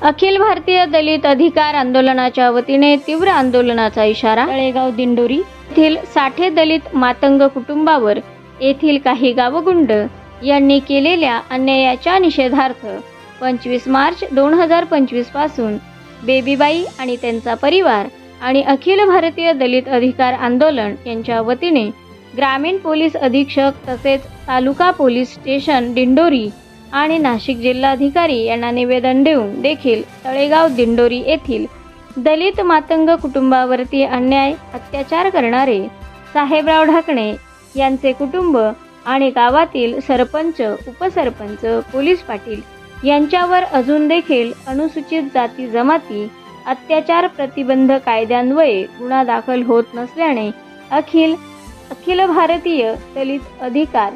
अखिल भारतीय दलित अधिकार आंदोलनाच्या वतीने तीव्र आंदोलनाचा इशारा. तळेगाव दिंडोरी येथील साठे दलित मातंग कुटुंबावर येथील काही गावगुंड यांनी केलेल्या अन्यायाच्या निषेधार्थ पंचवीस मार्च दोन हजार पंचवीसपासून बेबीबाई आणि त्यांचा परिवार आणि अखिल भारतीय दलित अधिकार आंदोलन यांच्या वतीने ग्रामीण पोलीस अधीक्षक तसेच तालुका पोलीस स्टेशन दिंडोरी आणि नाशिक जिल्हाधिकारी यांना निवेदन देऊन देखील तळेगाव दिंडोरी येथील दलित मातंग कुटुंबावरती अन्याय अत्याचार करणारे साहेबराव ढाकणे यांचे कुटुंब आणि गावातील सरपंच उपसरपंच पोलीस पाटील यांच्यावर अजून देखील अनुसूचित जाती जमाती अत्याचार प्रतिबंध कायद्यान्वये गुन्हा दाखल होत नसल्याने अखिल अखिल भारतीय दलित अधिकार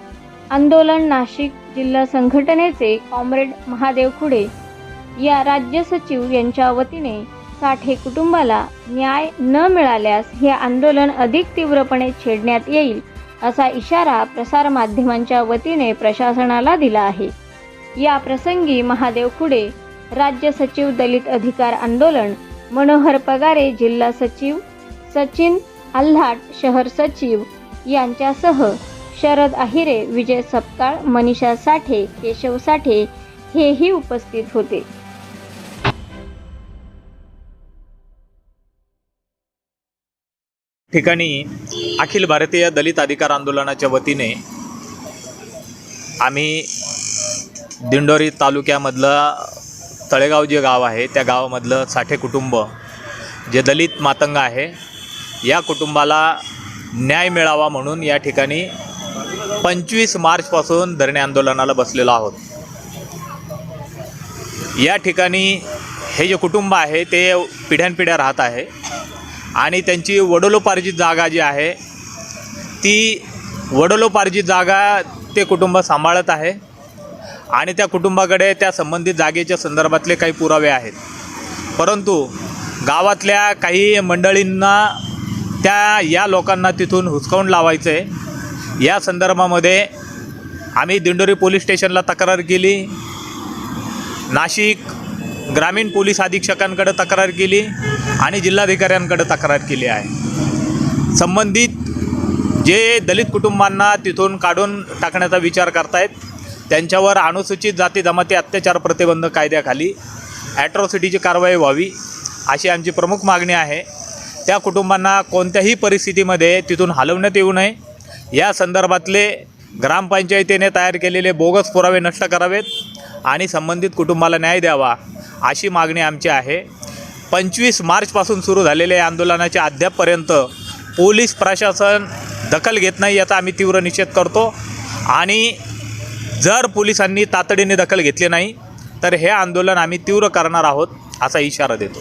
आंदोलन नाशिक जिल्हा संघटनेचे कॉम्रेड महादेव खुडे या राज्य सचिव यांच्या वतीने साठे कुटुंबाला न्याय न मिळाल्यास हे आंदोलन अधिक तीव्रपणे छेडण्यात येईल असा इशारा प्रसारमाध्यमांच्या वतीने प्रशासनाला दिला आहे. या प्रसंगी महादेव खुडे राज्य सचिव दलित अधिकार आंदोलन मनोहर पगारे जिल्हा सचिव सचिन आल्हाट शहर सचिव यांच्यासह शरद अहिरे विजय सपकाळ मनीषा साठे केशव साठे हेही उपस्थित होते. ठिकाणी अखिल भारतीय दलित अधिकार आंदोलनाच्या वतीने आम्ही दिंडोरी तालुक्यामधलं तळेगाव जे गाव आहे त्या गावामधलं साठे कुटुंब जे दलित मातंग आहे या कुटुंबाला न्याय मिळावा म्हणून या ठिकाणी पंचवीस मार्चपासून धरणे आंदोलनाला बसलेलो आहोत. या ठिकाणी हे जे कुटुंब आहे ते पिढ्यानपिढ्या राहत आहे आणि त्यांची वडलोपार्जित जागा जी आहे ती वडलोपार्जित जागा ते कुटुंब सांभाळत आहे आणि त्या कुटुंबाकडे त्या संबंधित जागेच्या संदर्भातले काही पुरावे आहेत. परंतु गावातल्या काही मंडळींना त्या या लोकांना तिथून हुसकावून लावायचं आहे या संदर्भामध्ये आम्ही दिंडोरी पोलीस स्टेशनला तक्रार केली. नाशिक ग्रामीण पोलीस अधीक्षकांकडे तक्रार केली आणि जिल्हाधिकाऱ्यांकडे तक्रार केली आहे. संबंधित जे दलित कुटुंबांना तिथून काढून टाकण्याचा विचार करतायत त्यांच्यावर अनुसूचित जाती जमाती अत्याचार प्रतिबंध कायद्याखाली ॲट्रॉसिटीची कारवाई व्हावी अशी आमची प्रमुख मागणी आहे. त्या कुटुंबांना कोणत्याही परिस्थितीमध्ये तिथून हलवण्यात येऊ नये. या संदर्भातले ग्रामपंचायतीने तयार केलेले बोगस पुरावे नष्ट करावेत आणि संबंधित कुटुंबाला न्याय द्यावा अशी मागणी आमची आहे. पंचवीस मार्चपासून सुरू झालेल्या या आंदोलनाच्या अद्यापपर्यंत पोलीस प्रशासन दखल घेत नाही याचा आम्ही तीव्र निषेध करतो. आणि जर पोलिसांनी तातडीने दखल घेतली नाही तर हे आंदोलन आम्ही तीव्र करणार आहोत असा इशारा देतो.